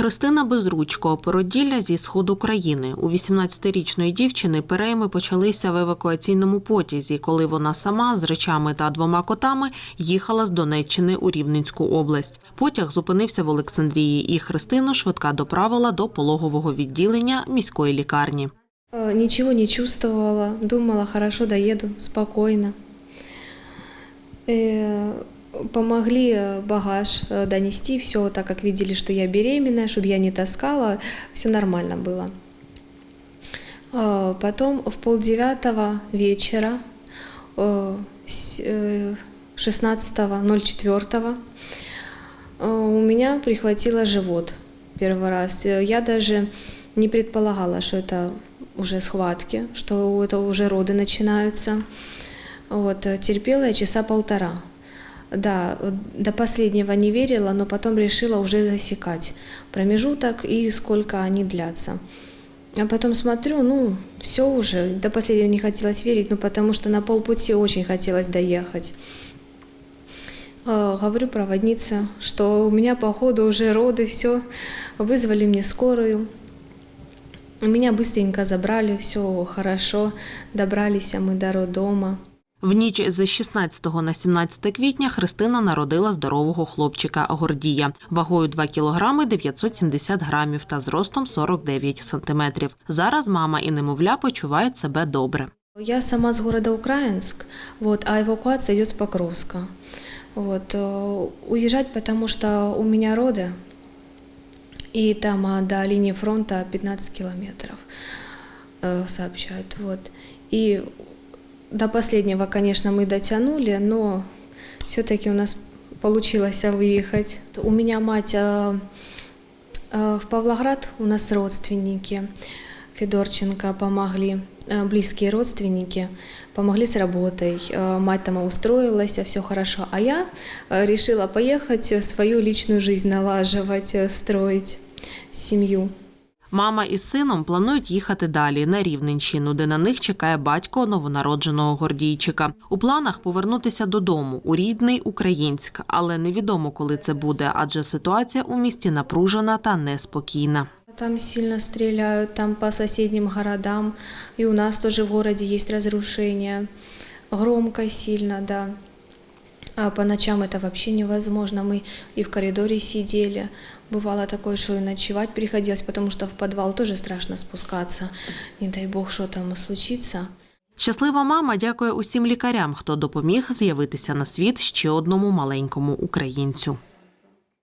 Христина Безручко, породілля зі сходу країни. У 18-річної дівчини перейми почалися в евакуаційному потязі, коли вона сама з речами та двома котами їхала з Донеччини у Рівненську область. Потяг зупинився в Олександрії, і Христину швидка доправила до пологового відділення міської лікарні. Э, Ничего не чувствовала, думала, хорошо доеду, спокойно. Помогли э, багаж э, донести, все так как видели, что я беременная, чтобы я не таскала, все нормально было. Э, Потом в полдевятого вечера, э, с- э, 16.04, э, у меня прихватило живот первый раз. Я даже не предполагала, что это уже схватки, что это уже роды начинаются. Вот, терпела я часа полтора. Да, до последнего не верила, но потом решила уже засекать промежуток и сколько они длятся. А потом смотрю, ну, все уже, до последнего не хотелось верить, ну, потому что на полпути очень хотелось доехать. Э, Говорю проводнице, что у меня, походу, уже роды, все. Вызвали мне скорую. Меня быстренько забрали, все хорошо. Добрались мы до роддома. В ніч з 16 на 17 квітня Христина народила здорового хлопчика Гордія вагою 2 кілограми 970 грамів та зростом 49 сантиметрів. Зараз мама і немовля почувають себе добре. Я сама с города Украинск, вот, а эвакуация идет с Покровска. Вот, э, уезжать, потому что у меня роды, и там а, до линии фронта 15 километров, э, сообщают. Вот. И до последнего, конечно, мы дотянули, но все-таки у нас получилось выехать. У меня мать э, э, в Павлоград, у нас родственники. Федорченко помогли, э, близкие родственники, помогли с работой. Э, Мать там устроилась, все хорошо. А я э, решила поехать, э, свою личную жизнь налаживать, э, строить семью. Мама із сином планують їхати далі на Рівненщину, де на них чекає батько новонародженого Гордійчика. У планах повернутися додому у рідний Українськ, але невідомо, коли це буде, адже ситуація у місті напружена та неспокійна. Там сильно стреляют, там по соседним городам. И у нас тоже в городе есть разрушения. Громко сильно, да. А по ночам это вообще невозможно. Мы и в коридоре сидели. Бывало такое, что и ночевать приходилось, потому что в подвал тоже страшно спускаться. Не дай бог, что там случится. Щаслива мама дякує усім лікарям, хто допоміг з'явитися на світ ще одному маленькому українцю.